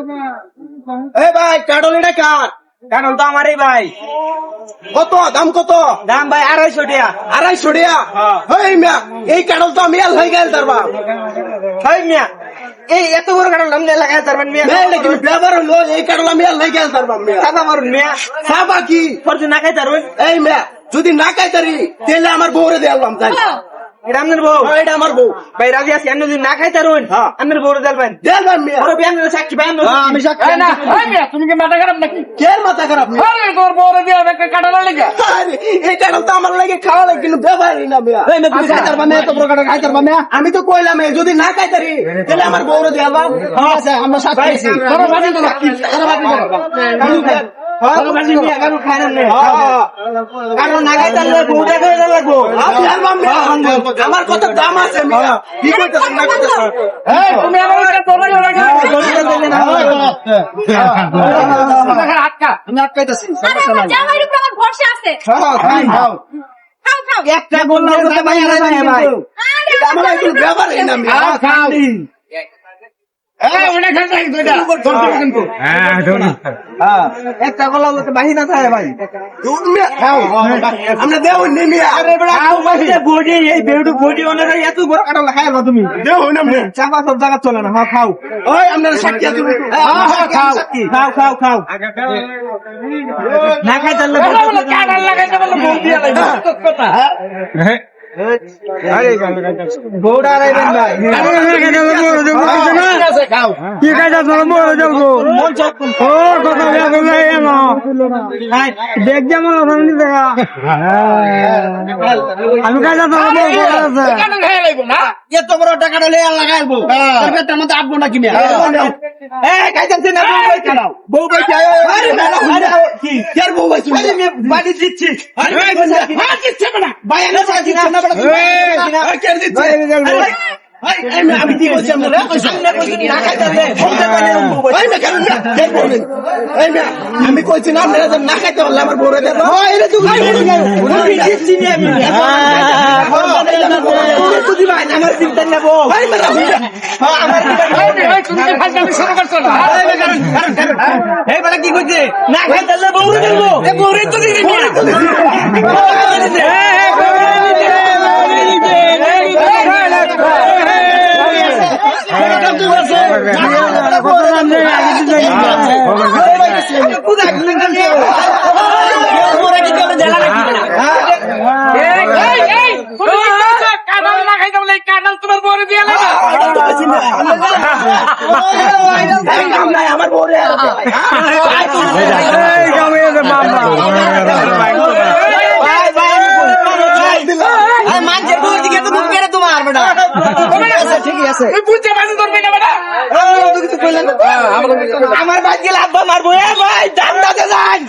এ ভাই কাটল এটা কার? কারণ তো আমারই ভাই। কত? দাম কত? দাম ভাই আড়াইশো টাকা। আড়াইশো টাকা? হ্যাঁ। এই মিয়া এই কাটল তো আমি আর হয়ে গেল তার বাপ। হয় মিয়া এই এত বড় কারণ নাম লাগাই তারবেন মিয়া। মেয়ে নাকি ব্যবহার হলো? এই কাটল আমি আর হয়ে গেল তার বাপ মিয়া। সাদা মারুন মিয়া। সাবা কি? ফরজু না খাই তারবেন এই মিয়া যদি না খাইতারি তাহলে আমার বউরে দিলাম তাই। এটা আপনার বউ। এটা আমার বউ। ভাই রাজি আছি আপনি যদি না খাই তারবেন। আপনার বউ দেলবেন দিলাম মিয়া। বড় বিয়ান সাক্ষী বিয়ান আমি সাক্ষী না ওই মিয়া, তুমি কি মাথা খারাপ নাকি? কে মাথা খারাপ মিয়া? আরে তোর বউরে দিয়ে একটা কাটানোর লেগে। আরে, এই কাটল তো আমার লাগে খাওয়া লাগে কিন্তু ব্যবহারই না মিয়া। এই তুমি খাইতার বা মেয়ে, এত বড় কারণ খাইতার বা মেয়ে? আমি তো কইলাম এই, যদি না খাইতারি তাহলে আমার বউরে দিলাম আমরা সাক্ষী আছি। তোর বাড়ি তো না তোর বাড়ি তো বড় বাজি হ্যাঁ। আমার কত দাম আছে কি না তুমি আটকা আমি আটকাইতেছি। ভরসা আছে। হ্যাঁ একটা বললে তো ভাই। ভাই ভাই আমার একটু ব্যবহারই না তুমি। দেও না মিয়া চাপা সব জায়গা চলে না হ্যাঁ খাও। ওই আপনারা সাক্ষী আছে। খাও খাও খাও খাও। না খাই তাহলে ঠিক আছে মন চক দেখ যেমন আমি কাজ কাটা খাই লাগবো না এত বড় টাকাটা লেয়া লাগাইবো তার মধ্যে আটবো নাকি বউ বইছে বউ মে বাড়ি দিচ্ছি হ্যাঁ দিচ্ছে না ভাই আমি কে বলছি কইছি না আমি কইছি আপনারা খাইতে পারলে আমার বউরে দেবো আমার চিন্তা নেব হ্যাঁ কি করছ না এই বেটা কি কইছে না খাই তাহলে দেবো তো দিবি না এই এই এই তুমি কি করছ কাটাল লাগাইতে বলে এই কাটাল তোমার বউরে দিয়ে আমার বউরে মানছে তোমার বেটা ঠিকই আছে। বুঝতে তোর মেয়ে বেটা? আমার বাদ গেলে আব্বা মারবো এ ভাই দাম দাদা যান।